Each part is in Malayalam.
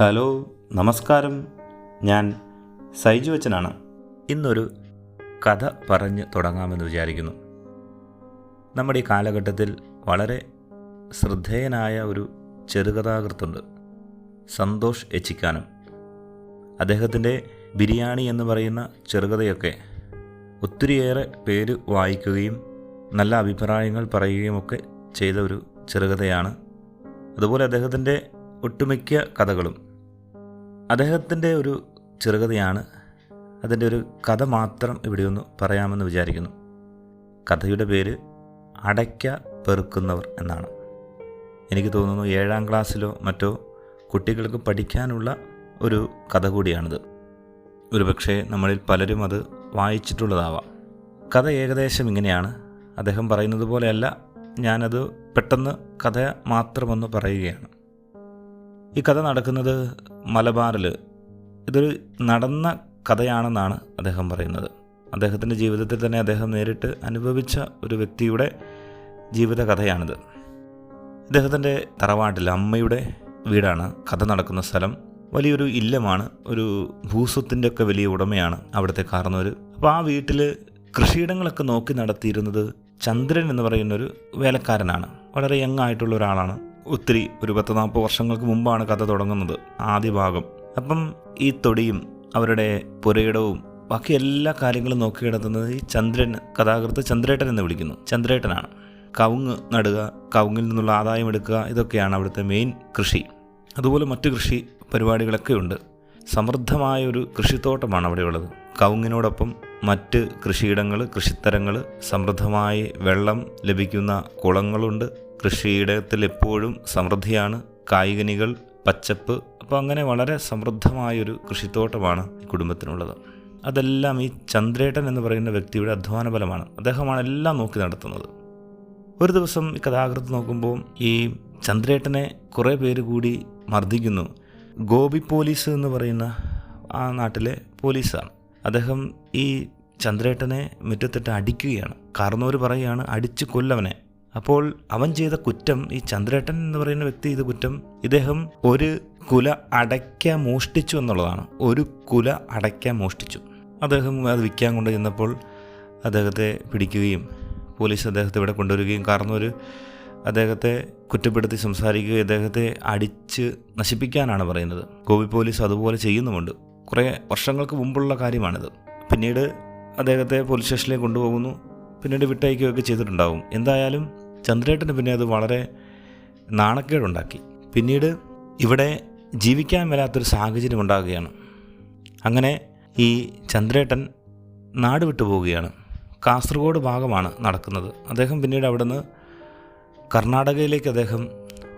ഹലോ നമസ്കാരം. ഞാൻ സൈജു അച്ഛനാണ്. ഇന്നൊരു കഥ പറഞ്ഞ് തുടങ്ങാമെന്ന് വിചാരിക്കുന്നു. നമ്മുടെ ഈ കാലഘട്ടത്തിൽ വളരെ ശ്രദ്ധേയനായ ഒരു ചെറുകഥാകൃത്തുണ്ട് സന്തോഷ് എച്ചിക്കാനും. അദ്ദേഹത്തിന്റെ ബിരിയാണി എന്ന് പറയുന്ന ചെറുകഥയൊക്കെ ഒത്തിരിയേറെ പേര് വായിക്കുകയും നല്ല അഭിപ്രായങ്ങൾ പറയുകയും ഒക്കെ ചെയ്ത ഒരു ചെറുകഥയാണ്. അതുപോലെ അദ്ദേഹത്തിന്റെ ഒട്ടുമിക്ക കഥകളും അദ്ദേഹത്തിന്റെ ഒരു ചെറുകഥയാണ് അതിന്റെ ഒരു കഥ മാത്രം ഇവിടെയൊന്ന് പറയാമെന്ന് വിചാരിക്കുന്നു. കഥയുടെ പേര് അടയ്ക്ക പെറുക്കുന്നവർ എന്നാണ്. എനിക്ക് തോന്നുന്നു ഏഴാം ക്ലാസ്സിലോ മറ്റോ കുട്ടികൾക്ക് പഠിക്കാനുള്ള ഒരു കഥ കൂടിയാണിത്. ഒരുപക്ഷെ നമ്മളിൽ പലരും അത് വായിച്ചിട്ടുള്ളതാവാം. കഥ ഏകദേശം ഇങ്ങനെയാണ്. അദ്ദേഹം പറയുന്നത് പോലെയല്ല ഞാനത് പെട്ടെന്ന് കഥ മാത്രമൊന്ന് പറയുകയാണ്. ഈ കഥ നടക്കുന്നത് മലബാറിൽ ഇതൊരു നടന്ന കഥയാണെന്നാണ് അദ്ദേഹം പറയുന്നത്. അദ്ദേഹത്തിന്റെ ജീവിതത്തിൽ തന്നെ അദ്ദേഹം നേരിട്ട് അനുഭവിച്ച ഒരു വ്യക്തിയുടെ ജീവിത കഥയാണിത്. ഇദ്ദേഹത്തിന്റെ തറവാട്ടിൽ അമ്മയുടെ വീടാണ് കഥ നടക്കുന്ന സ്ഥലം. വലിയൊരു ഇല്ലമാണ് ഒരു ഭൂസ്വത്തിന്റെ ഒക്കെ വലിയ ഉടമയാണ് അവിടുത്തെ കാർന്നവർ അപ്പോൾ ആ വീട്ടിൽ കൃഷിയിടങ്ങളൊക്കെ നോക്കി നടത്തിയിരുന്നത് ചന്ദ്രൻ എന്ന് പറയുന്നൊരു വേലക്കാരനാണ്. വളരെ യങ് ആയിട്ടുള്ള ഒരാളാണ്. ഒത്തിരി ഒരു പത്ത് നാൽപ്പത് വർഷങ്ങൾക്ക് മുമ്പാണ് കഥ തുടങ്ങുന്നത് ആദ്യ ഭാഗം. അപ്പം ഈ തൊടിയും അവരുടെ പുരയിടവും ബാക്കി എല്ലാ കാര്യങ്ങളും നോക്കി കിടത്തുന്നത് ഈ ചന്ദ്രൻ കഥാകൃത്ത് ചന്ദ്രേട്ടൻ എന്ന് വിളിക്കുന്നു. ചന്ദ്രേട്ടനാണ്. കവുങ്ങ് നടുക കവുങ്ങിൽ നിന്നുള്ള ആദായം എടുക്കുക ഇതൊക്കെയാണ് അവിടുത്തെ മെയിൻ കൃഷി. അതുപോലെ മറ്റു കൃഷി പരിപാടികളൊക്കെ ഉണ്ട്. സമൃദ്ധമായ ഒരു കൃഷിത്തോട്ടമാണ് അവിടെയുള്ളത് കവുങ്ങിനോടൊപ്പം മറ്റ് കൃഷിയിടങ്ങൾ കൃഷിത്തരങ്ങൾ സമൃദ്ധമായി വെള്ളം ലഭിക്കുന്ന കുളങ്ങളുണ്ട്. കൃഷിയിടത്തിൽ എപ്പോഴും സമൃദ്ധിയാണ്. കായികനികൾ പച്ചപ്പ് അപ്പോൾ അങ്ങനെ വളരെ സമൃദ്ധമായൊരു കൃഷിത്തോട്ടമാണ് ഈ കുടുംബത്തിനുള്ളത്. അതെല്ലാം ഈ ചന്ദ്രേട്ടൻ എന്ന് പറയുന്ന വ്യക്തിയുടെ അധ്വാന ഫലമാണ്. അദ്ദേഹമാണ് എല്ലാം നോക്കി നടത്തുന്നത്. ഒരു ദിവസം ഈ കഥാകൃത്ത് നോക്കുമ്പോൾ ഈ ചന്ദ്രേട്ടനെ കുറേ പേര് കൂടി മർദ്ദിക്കുന്നു. ഗോപി പോലീസ് എന്ന് പറയുന്ന ആ നാട്ടിലെ പോലീസാണ്. അദ്ദേഹം ഈ ചന്ദ്രേട്ടനെ മുറ്റത്തിട്ട് അടിക്കുകയാണ്. കാരണവർ പറയുകയാണ് അടിച്ച് കൊല്ലവനെ. അപ്പോൾ അവൻ ചെയ്ത കുറ്റം ഈ ചന്ദ്രേട്ടൻ എന്ന് പറയുന്ന വ്യക്തി ചെയ്ത കുറ്റം ഇദ്ദേഹം ഒരു കുല അടയ്ക്ക മോഷ്ടിച്ചു എന്നുള്ളതാണ്. ഒരു കുല അടയ്ക്ക മോഷ്ടിച്ചു. അദ്ദേഹം അത് വിൽക്കാൻ കൊണ്ട് ചെന്നപ്പോൾ അദ്ദേഹത്തെ പിടിക്കുകയും പോലീസ് അദ്ദേഹത്തെ ഇവിടെ കൊണ്ടുവരികയും കാരണം ഒരു അദ്ദേഹത്തെ കുറ്റപ്പെടുത്തി സംസാരിക്കുകയും അദ്ദേഹത്തെ അടിച്ച് നശിപ്പിക്കാനാണ് പറയുന്നത്. ഗോപി പോലീസ് അതുപോലെ ചെയ്യുന്നുമുണ്ട്. കുറേ വർഷങ്ങൾക്ക് മുമ്പുള്ള കാര്യമാണിത്. പിന്നീട് അദ്ദേഹത്തെ പോലീസ് സ്റ്റേഷനിലേക്ക് കൊണ്ടുപോകുന്നു. പിന്നീട് വിട്ടയക്കുകയൊക്കെ ചെയ്തിട്ടുണ്ടാകും. എന്തായാലും ചന്ദ്രേട്ടന് പിന്നെ അത് വളരെ നാണക്കേടുണ്ടാക്കി. പിന്നീട് ഇവിടെ ജീവിക്കാൻ വരാത്തൊരു സാഹചര്യം ഉണ്ടാകുകയാണ്. അങ്ങനെ ഈ ചന്ദ്രേട്ടൻ നാട് വിട്ടു പോവുകയാണ്. കാസർഗോഡ് ഭാഗമാണ് നടക്കുന്നത്. അദ്ദേഹം പിന്നീട് അവിടുന്ന് കർണാടകയിലേക്ക് അദ്ദേഹം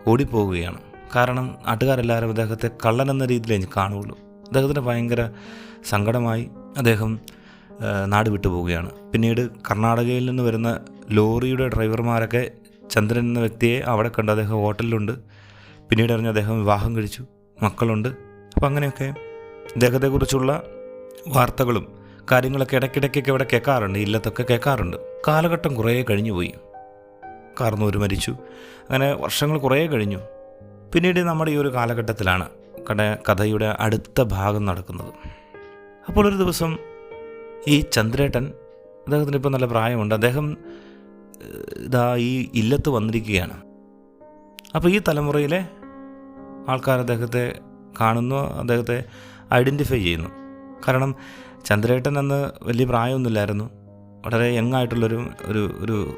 ഓടിപ്പോവുകയാണ്. കാരണം നാട്ടുകാരെല്ലാവരും അദ്ദേഹത്തെ കള്ളനെന്ന രീതിയിൽ എനിക്ക് കാണുകയുള്ളൂ. അദ്ദേഹത്തിന് ഭയങ്കര സങ്കടമായി അദ്ദേഹം നാട് വിട്ടു പോവുകയാണ്. പിന്നീട് കർണാടകയിൽ നിന്ന് വരുന്ന ലോറിയുടെ ഡ്രൈവർമാരൊക്കെ ചന്ദ്രൻ എന്ന വ്യക്തിയെ അവിടെ കണ്ട് അദ്ദേഹം ഹോട്ടലിലുണ്ട്. പിന്നീട് അറിഞ്ഞ് അദ്ദേഹം വിവാഹം കഴിച്ചു. മക്കളുണ്ട്. അപ്പോൾ അങ്ങനെയൊക്കെ അദ്ദേഹത്തെക്കുറിച്ചുള്ള വാർത്തകളും കാര്യങ്ങളൊക്കെ ഇടയ്ക്കിടയ്ക്കൊക്കെ ഇവിടെ കേൾക്കാറുണ്ട്. ഇല്ലത്തൊക്കെ കേൾക്കാറുണ്ട്. കാലഘട്ടം കുറേ കഴിഞ്ഞു പോയി കാർന്നൂർ മരിച്ചു. അങ്ങനെ വർഷങ്ങൾ കുറേ കഴിഞ്ഞു. പിന്നീട് നമ്മുടെ ഈ ഒരു കാലഘട്ടത്തിലാണ് കട കഥയുടെ അടുത്ത ഭാഗം നടക്കുന്നത്. അപ്പോൾ ഒരു ദിവസം ഈ ചന്ദ്രേട്ടൻ അദ്ദേഹത്തിന് ഇപ്പോൾ നല്ല പ്രായമുണ്ട്. അദ്ദേഹം ഇതാ ഈ ഇല്ലത്ത് വന്നിരിക്കുകയാണ്. അപ്പോൾ ഈ തലമുറയിലെ ആൾക്കാർ അദ്ദേഹത്തെ കാണുന്നു അദ്ദേഹത്തെ ഐഡന്റിഫൈ ചെയ്യുന്നു. കാരണം ചന്ദ്രേട്ടൻ അന്ന് വലിയ പ്രായമൊന്നുമില്ലായിരുന്നു. വളരെ യങ് ആയിട്ടുള്ളൊരു ഒരു ഒരു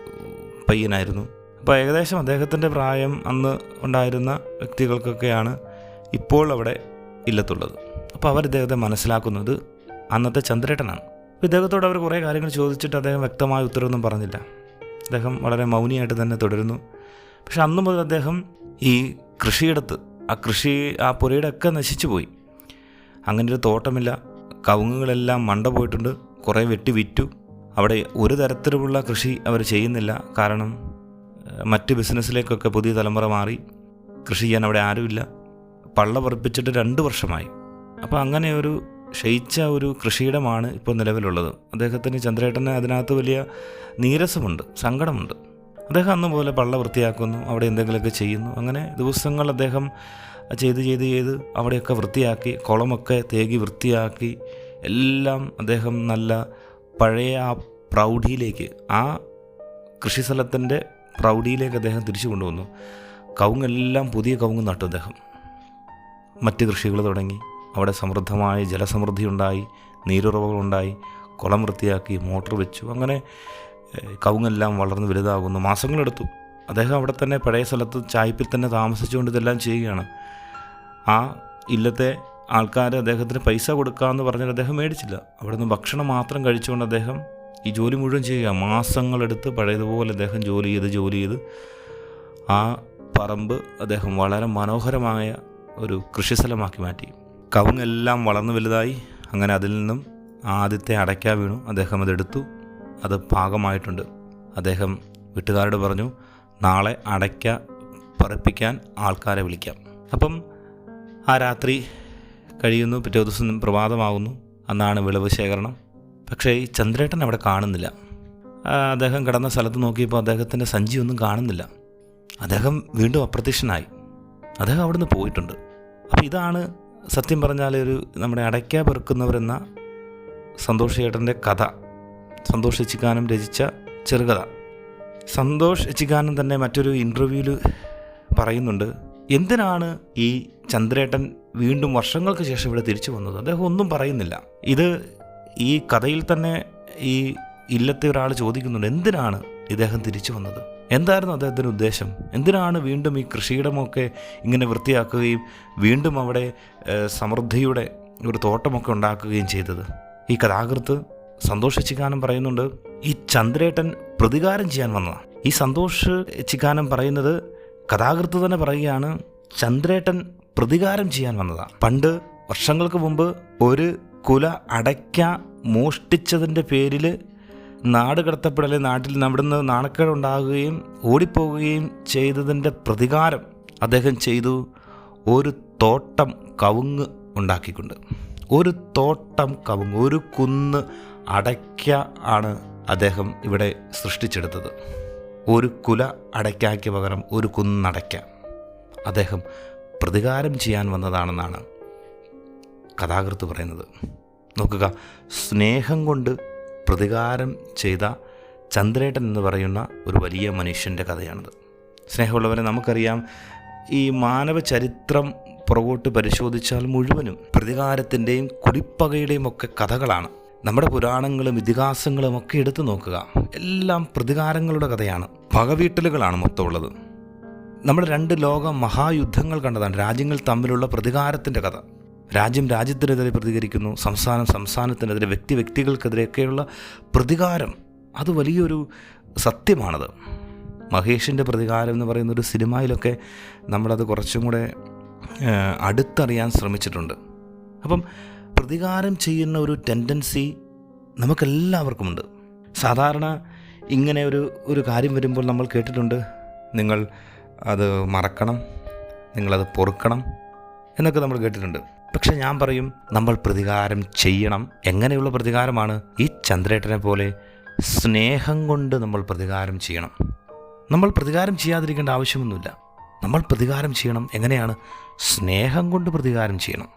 പയ്യനായിരുന്നു. അപ്പോൾ ഏകദേശം അദ്ദേഹത്തിന്റെ പ്രായം അന്ന് ഉണ്ടായിരുന്ന വ്യക്തികൾക്കൊക്കെയാണ് ഇപ്പോൾ അവിടെ ഇല്ലത്തുള്ളത്. അപ്പോൾ അവർ ഇദ്ദേഹത്തെ മനസ്സിലാക്കുന്നത് അന്നത്തെ ചന്ദ്രേട്ടനാണ്. ഇദ്ദേഹത്തോട് അവർ കുറേ കാര്യങ്ങൾ ചോദിച്ചിട്ട് അദ്ദേഹം വ്യക്തമായ ഉത്തരവൊന്നും പറഞ്ഞില്ല. അദ്ദേഹം വളരെ മൗനിയായിട്ട് തന്നെ തുടരുന്നു. പക്ഷെ അന്നു മുതൽ അദ്ദേഹം ഈ കൃഷിയിടത്ത് ആ കൃഷി ആ പുരയുടെ ഒക്കെ നശിച്ചു പോയി. അങ്ങനെ ഒരു തോട്ടമില്ല. കവുങ്ങുകളെല്ലാം മണ്ട പോയിട്ടുണ്ട്. കുറേ വെട്ടി വിറ്റു. അവിടെ ഒരു തരത്തിലുമുള്ള കൃഷി അവർ ചെയ്യുന്നില്ല. കാരണം മറ്റ് ബിസിനസ്സിലേക്കൊക്കെ പുതിയ തലമുറ മാറി. കൃഷി ചെയ്യാൻ അവിടെ ആരുമില്ല. പള്ള പറപ്പിച്ചിട്ട് രണ്ട് വർഷമായി. അപ്പോൾ അങ്ങനെ ഒരു ക്ഷയിച്ച ഒരു കൃഷിയിടമാണ് ഇപ്പോൾ നിലവിലുള്ളത്. അദ്ദേഹത്തിന് ചന്ദ്രേട്ടന് അതിനകത്ത് വലിയ നീരസമുണ്ട് സങ്കടമുണ്ട്. അദ്ദേഹം അന്ന് പോലെ പള്ള വൃത്തിയാക്കുന്നു അവിടെ എന്തെങ്കിലുമൊക്കെ ചെയ്യുന്നു. അങ്ങനെ ദിവസങ്ങൾ അദ്ദേഹം ചെയ്ത് ചെയ്ത് ചെയ്ത് അവിടെയൊക്കെ വൃത്തിയാക്കി കുളമൊക്കെ തേകി വൃത്തിയാക്കി എല്ലാം അദ്ദേഹം നല്ല പഴയ ആ പ്രൗഢിയിലേക്ക് ആ കൃഷിസ്ഥലത്തിന്റെ പ്രൗഢിയിലേക്ക് അദ്ദേഹം തിരിച്ചു കൊണ്ടുവന്നു. കവുങ്ങെല്ലാം പുതിയ കവുങ്ങ് നട്ടു അദ്ദേഹം. മറ്റ് കൃഷികൾ തുടങ്ങി. അവിടെ സമൃദ്ധമായ ജലസമൃദ്ധി ഉണ്ടായി നീരുറവുകളുണ്ടായി കുളം വൃത്തിയാക്കി മോട്ടോർ വെച്ചു. അങ്ങനെ കവുങ്ങെല്ലാം വളർന്ന് വലുതാകുന്നു. മാസങ്ങളെടുത്തു. അദ്ദേഹം അവിടെ തന്നെ പഴയ സ്ഥലത്ത് ചായ്പിൽ തന്നെ താമസിച്ചുകൊണ്ട് ഇതെല്ലാം ചെയ്യുകയാണ്. ആ ഇല്ലത്തെ ആൾക്കാർ അദ്ദേഹത്തിന് പൈസ കൊടുക്കാമെന്ന് പറഞ്ഞാൽ അദ്ദേഹം മേടിച്ചില്ല. അവിടെ നിന്ന് ഭക്ഷണം മാത്രം കഴിച്ചുകൊണ്ട് അദ്ദേഹം ഈ ജോലി മുഴുവൻ ചെയ്യുക. മാസങ്ങളെടുത്ത് പഴയതുപോലെ അദ്ദേഹം ജോലി ചെയ്ത് ജോലി ചെയ്ത് ആ പറമ്പ് അദ്ദേഹം വളരെ മനോഹരമായ ഒരു കൃഷിസ്ഥലമാക്കി മാറ്റി. കവുങ്ങെല്ലാം വളർന്നു വലുതായി. അങ്ങനെ അതിൽ നിന്നും ആദ്യത്തെ അടയ്ക്ക വീണു. അദ്ദേഹം അതെടുത്തു. അത് പാകമായിട്ടുണ്ട്. അദ്ദേഹം വീട്ടുകാരോട് പറഞ്ഞു നാളെ അടയ്ക്ക പറപ്പിക്കാൻ ആൾക്കാരെ വിളിക്കാം. അപ്പം ആ രാത്രി കഴിയുന്നു. പിറ്റേ ദിവസം പ്രഭാതമാകുന്നു. അന്നാണ് വിളവ് ശേഖരണം. പക്ഷേ ഈ ചന്ദ്രേട്ടൻ അവിടെ കാണുന്നില്ല. അദ്ദേഹം കിടന്ന സ്ഥലത്ത് നോക്കിയപ്പോൾ അദ്ദേഹത്തിന്റെ സഞ്ചിയൊന്നും കാണുന്നില്ല. അദ്ദേഹം വീണ്ടും അപ്രത്യക്ഷനായി. അദ്ദേഹം അവിടുന്ന് പോയിട്ടുണ്ട്. അപ്പോൾ ഇതാണ് സത്യം പറഞ്ഞാൽ ഒരു നമ്മുടെ അടയ്ക്ക പെറുക്കുന്നവരെന്ന സന്തോഷ് ചേട്ടന്റെ കഥ സന്തോഷ് എച്ചിക്കാനം രചിച്ച ചെറുകഥ. സന്തോഷ് എച്ചിക്കാനം തന്നെ മറ്റൊരു ഇന്റർവ്യൂവിൽ പറയുന്നുണ്ട് എന്തിനാണ് ഈ ചന്ദ്രേട്ടൻ വീണ്ടും വർഷങ്ങൾക്ക് ശേഷം ഇവിടെ തിരിച്ചു വന്നത്? അദ്ദേഹം ഒന്നും പറയുന്നില്ല. ഇത് ഈ കഥയിൽ തന്നെ ഈ ഇല്ലത്തെ ഒരാൾ ചോദിക്കുന്നുണ്ട് എന്തിനാണ് ഇദ്ദേഹം തിരിച്ചു വന്നത്? എന്തായിരുന്നു അദ്ദേഹത്തിന്റെ ഉദ്ദേശം? എന്തിനാണ് വീണ്ടും ഈ കൃഷിയിടമൊക്കെ ഇങ്ങനെ വൃത്തിയാക്കുകയും വീണ്ടും അവിടെ സമൃദ്ധിയുടെ ഒരു തോട്ടമൊക്കെ ഉണ്ടാക്കുകയും ചെയ്തത്? ഈ കഥാകൃത്ത് സന്തോഷിച്ചിക്കാനും പറയുന്നുണ്ട് ഈ ചന്ദ്രേട്ടൻ പ്രതികാരം ചെയ്യാൻ വന്നതാണ്. ഈ സന്തോഷ് ചിക്കാനം പറയുന്നത് കഥാകൃത്ത് തന്നെ പറയുകയാണ് ചന്ദ്രേട്ടൻ പ്രതികാരം ചെയ്യാൻ വന്നതാണ്. പണ്ട് വർഷങ്ങൾക്ക് മുമ്പ് ഒരു കുല അടയ്ക്ക മോഷ്ടിച്ചതിന്റെ പേരിൽ നാട് കടത്തപ്പെടൽ നാട്ടിൽ അവിടുന്ന് നാണക്കേടുണ്ടാകുകയും ഓടിപ്പോവുകയും ചെയ്തതിന്റെ പ്രതികാരം അദ്ദേഹം ചെയ്തു. ഒരു തോട്ടം കവുങ്ങ് ഉണ്ടാക്കിക്കൊണ്ട്. ഒരു തോട്ടം കവുങ്ങ് ഒരു കുന്ന് അടയ്ക്ക ആണ് അദ്ദേഹം ഇവിടെ സൃഷ്ടിച്ചെടുത്തത്. ഒരു കുല അടയ്ക്കായ്ക്ക് പകരം ഒരു കുന്നടയ്ക്ക. അദ്ദേഹം പ്രതികാരം ചെയ്യാൻ വന്നതാണെന്നാണ് കഥാകൃത്ത് പറയുന്നത്. നോക്കുക സ്നേഹം കൊണ്ട് പ്രതികാരം ചെയ്ത ചന്ദ്രേട്ടൻ എന്ന് പറയുന്ന ഒരു വലിയ മനുഷ്യന്റെ കഥയാണിത്. സ്നേഹമുള്ളവരെ നമുക്കറിയാം ഈ മാനവ ചരിത്രം പുറകോട്ട് പരിശോധിച്ചാൽ മുഴുവനും പ്രതികാരത്തിന്റെയും കുടിപ്പകയുടെയും ഒക്കെ കഥകളാണ്. നമ്മുടെ പുരാണങ്ങളും ഇതിഹാസങ്ങളും ഒക്കെ എടുത്തു നോക്കുക. എല്ലാം പ്രതികാരങ്ങളുടെ കഥയാണ്. പകവീട്ടലുകളാണ് മൊത്തമുള്ളത്. നമ്മൾ രണ്ട് ലോക മഹായുദ്ധങ്ങൾ കണ്ടതാണ്. രാജ്യങ്ങൾ തമ്മിലുള്ള പ്രതികാരത്തിന്റെ കഥ. രാജ്യം രാജ്യത്തിനെതിരെ പ്രതികരിക്കുന്നു സംസ്ഥാനം സംസ്ഥാനത്തിനെതിരെ വ്യക്തി വ്യക്തികൾക്കെതിരെയൊക്കെയുള്ള പ്രതികാരം. അത് വലിയൊരു സത്യമാണത്. മഹേഷിന്റെ പ്രതികാരം എന്ന് പറയുന്ന ഒരു സിനിമയിലൊക്കെ നമ്മളത് കുറച്ചും കൂടെ അടുത്തറിയാൻ ശ്രമിച്ചിട്ടുണ്ട്. അപ്പം പ്രതികാരം ചെയ്യുന്ന ഒരു ടെൻഡൻസി നമുക്കെല്ലാവർക്കുമുണ്ട്. സാധാരണ ഇങ്ങനെ ഒരു ഒരു കാര്യം വരുമ്പോൾ നമ്മൾ കേട്ടിട്ടുണ്ട് നിങ്ങൾ അത് മറക്കണം നിങ്ങളത് പൊറുക്കണം എന്നൊക്കെ നമ്മൾ കേട്ടിട്ടുണ്ട്. പക്ഷെ ഞാൻ പറയും നമ്മൾ പ്രതികാരം ചെയ്യണം. എങ്ങനെയുള്ള പ്രതികാരമാണ്? ഈ ചന്ദ്രേട്ടനെ പോലെ സ്നേഹം കൊണ്ട് നമ്മൾ പ്രതികാരം ചെയ്യണം. നമ്മൾ പ്രതികാരം ചെയ്യാതിരിക്കേണ്ട ആവശ്യമൊന്നുമില്ല. നമ്മൾ പ്രതികാരം ചെയ്യണം. എങ്ങനെയാണ്? സ്നേഹം കൊണ്ട് പ്രതികാരം ചെയ്യണം.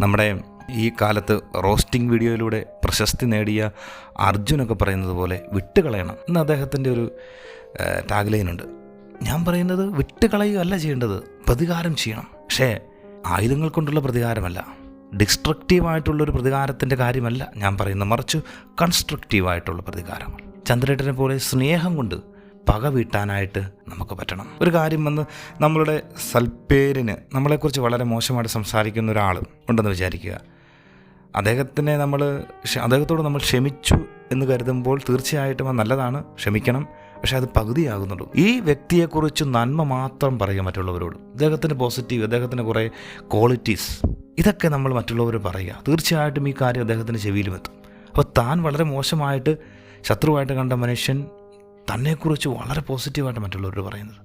നമ്മുടെ ഈ കാലത്ത് റോസ്റ്റിംഗ് വീഡിയോയിലൂടെ പ്രശസ്തി നേടിയ അർജുനൊക്കെ പറയുന്നത് പോലെ വിട്ടുകളയണം എന്ന് അദ്ദേഹത്തിന്റെ ഒരു ടാഗ്ലൈനുണ്ട് ഞാൻ പറയുന്നത് വിട്ടുകളയുകയല്ല ചെയ്യേണ്ടത് പ്രതികാരം ചെയ്യണം. പക്ഷേ ആയുധങ്ങൾ കൊണ്ടുള്ള പ്രതികാരമല്ല. ഡിസ്ട്രക്റ്റീവായിട്ടുള്ളൊരു പ്രതികാരത്തിന്റെ കാര്യമല്ല. ഞാൻ പറയുന്നത് മറിച്ച് കൺസ്ട്രക്റ്റീവായിട്ടുള്ള പ്രതികാരങ്ങൾ ചന്ദ്രേട്ടനെ പോലെ സ്നേഹം കൊണ്ട് പക വീട്ടാനായിട്ട് നമുക്ക് പറ്റണം. ഒരു കാര്യം വന്ന് നമ്മളുടെ സൽപ്പേരിന് നമ്മളെക്കുറിച്ച് വളരെ മോശമായിട്ട് സംസാരിക്കുന്ന ഒരാൾ ഉണ്ടെന്ന് വിചാരിക്കുക. അദ്ദേഹത്തിനെ നമ്മൾ അദ്ദേഹത്തോട് നമ്മൾ ക്ഷമിച്ചു എന്ന് കരുതുമ്പോൾ തീർച്ചയായിട്ടും അത് നല്ലതാണ്. ക്ഷമിക്കണം. പക്ഷെ അത് പകുതിയാകുന്നുള്ളൂ. ഈ വ്യക്തിയെക്കുറിച്ച് നന്മ മാത്രം പറയുക മറ്റുള്ളവരോട്. അദ്ദേഹത്തിന്റെ പോസിറ്റീവ് അദ്ദേഹത്തിന്റെ കുറേ ക്വാളിറ്റീസ് ഇതൊക്കെ നമ്മൾ മറ്റുള്ളവർ പറയുക. തീർച്ചയായിട്ടും ഈ കാര്യം അദ്ദേഹത്തിന്റെ ചെവിയിലും എത്തും. അപ്പോൾ താൻ വളരെ മോശമായിട്ട് ശത്രുവായിട്ട് കണ്ട മനുഷ്യൻ തന്നെക്കുറിച്ച് വളരെ പോസിറ്റീവായിട്ട് മറ്റുള്ളവർ പറയുന്നത്.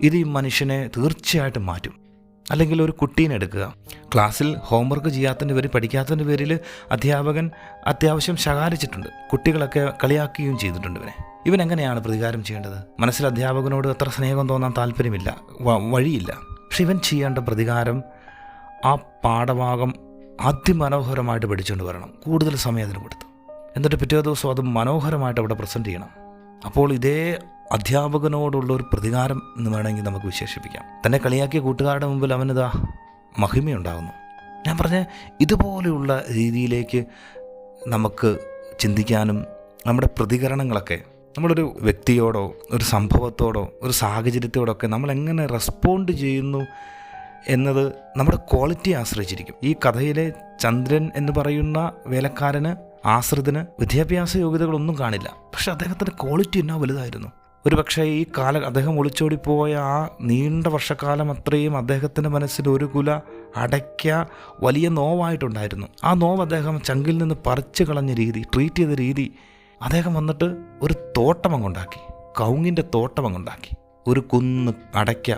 ഇത് ഈ മനുഷ്യനെ തീർച്ചയായിട്ടും മാറ്റും. അല്ലെങ്കിൽ ഒരു കുട്ടീനെ എടുക്കുക. ക്ലാസ്സിൽ ഹോംവർക്ക് ചെയ്യാത്തതിന്റെ പേരിൽ പഠിക്കാത്തതിന്റെ പേരിൽ അധ്യാപകൻ അത്യാവശ്യം ശകാരിച്ചിട്ടുണ്ട്. കുട്ടികളൊക്കെ കളിയാക്കുകയും ചെയ്തിട്ടുണ്ട് ഇവനെ. ഇവൻ എങ്ങനെയാണ് പ്രതികാരം ചെയ്യേണ്ടത്? മനസ്സിൽ അധ്യാപകനോട് അത്ര സ്നേഹം തോന്നാൻ താല്പര്യമില്ല. വഴിയില്ല. പക്ഷെ ഇവൻ ചെയ്യേണ്ട പ്രതികാരം ആ പാഠഭാഗം അതിമനോഹരമായിട്ട് പഠിച്ചുകൊണ്ട് വരണം. കൂടുതൽ സമയം അതിന് കൊടുത്തു. എന്നിട്ട് പിറ്റേ ദിവസം അത് മനോഹരമായിട്ട് അവിടെ പ്രസന്റ് ചെയ്യണം. അപ്പോൾ ഇതേ അധ്യാപകനോടുള്ള ഒരു പ്രതികാരം എന്ന് വേണമെങ്കിൽ നമുക്ക് വിശേഷിപ്പിക്കാം. തന്നെ കളിയാക്കിയ കൂട്ടുകാരുടെ മുമ്പിൽ അവനിതാ മഹിമയുണ്ടാകുന്നു. ഞാൻ പറഞ്ഞ ഇതുപോലെയുള്ള രീതിയിലേക്ക് നമുക്ക് ചിന്തിക്കാനും നമ്മുടെ പ്രതികരണങ്ങളൊക്കെ നമ്മളൊരു വ്യക്തിയോടോ ഒരു സംഭവത്തോടോ ഒരു സാഹചര്യത്തോടൊക്കെ നമ്മൾ എങ്ങനെ റെസ്പോണ്ട് ചെയ്യുന്നു എന്നത് നമ്മുടെ ക്വാളിറ്റി ആശ്രയിച്ചിരിക്കും. ഈ കഥയിലെ ചന്ദ്രൻ എന്ന് പറയുന്ന വേലക്കാരന് ആശ്രിതന് വിദ്യാഭ്യാസ യോഗ്യതകളൊന്നും കാണില്ല. പക്ഷെ അദ്ദേഹത്തിന്റെ ക്വാളിറ്റി എന്നാ വലുതായിരുന്നു. ഒരു പക്ഷേ ഈ കാല അദ്ദേഹം ഒളിച്ചോടിപ്പോയ ആ നീണ്ട വർഷക്കാലം അത്രയും അദ്ദേഹത്തിന്റെ മനസ്സിൽ ഒരു കുല അടയ്ക്ക വലിയ നോവായിട്ടുണ്ടായിരുന്നു. ആ നോവ് അദ്ദേഹം ചങ്കിൽ നിന്ന് പറിച്ചു കളഞ്ഞ രീതി ട്രീറ്റ് ചെയ്ത രീതി അദ്ദേഹം വന്നിട്ട് ഒരു തോട്ടം അങ്ങുണ്ടാക്കി കൗങ്ങിന്റെ തോട്ടം അങ്ങുണ്ടാക്കി ഒരു കുന്ന് അടയ്ക്ക.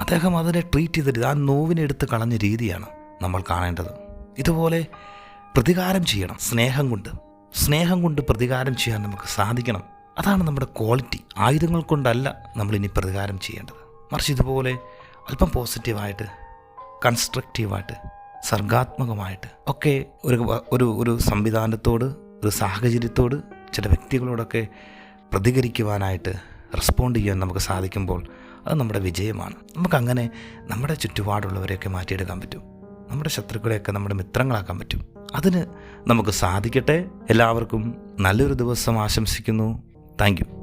അദ്ദേഹം അതിനെ ട്രീറ്റ് ചെയ്തിട്ട് ആ നോവിനെ എടുത്ത് കളഞ്ഞ രീതിയാണ് നമ്മൾ കാണേണ്ടത്. ഇതുപോലെ പ്രതികാരം ചെയ്യണം സ്നേഹം കൊണ്ട്. സ്നേഹം കൊണ്ട് പ്രതികാരം ചെയ്യാൻ നമുക്ക് സാധിക്കണം. അതാണ് നമ്മുടെ ക്വാളിറ്റി ആയുധങ്ങൾ കൊണ്ടല്ല നമ്മൾ ഇനി പ്രതികാരം ചെയ്യേണ്ടത്. മറിച്ച് ഇതുപോലെ അല്പം പോസിറ്റീവായിട്ട് കൺസ്ട്രക്റ്റീവായിട്ട് സർഗാത്മകമായിട്ട് ഒക്കെ ഒരു ഒരു ഒരു സംവിധാനത്തോട് ഒരു സാഹചര്യത്തോട് ചില വ്യക്തികളോടൊക്കെ പ്രതികരിക്കുവാനായിട്ട് റെസ്പോണ്ട് ചെയ്യാൻ നമുക്ക് സാധിക്കുമ്പോൾ അത് നമ്മുടെ വിജയമാണ്. നമുക്കങ്ങനെ നമ്മുടെ ചുറ്റുപാടുള്ളവരെയൊക്കെ മാറ്റിയെടുക്കാൻ പറ്റും. നമ്മുടെ ശത്രുക്കളെയൊക്കെ നമ്മുടെ മിത്രങ്ങളാക്കാൻ പറ്റും. അതിന് നമുക്ക് സാധിക്കട്ടെ. എല്ലാവർക്കും നല്ലൊരു ദിവസം ആശംസിക്കുന്നു. താങ്ക്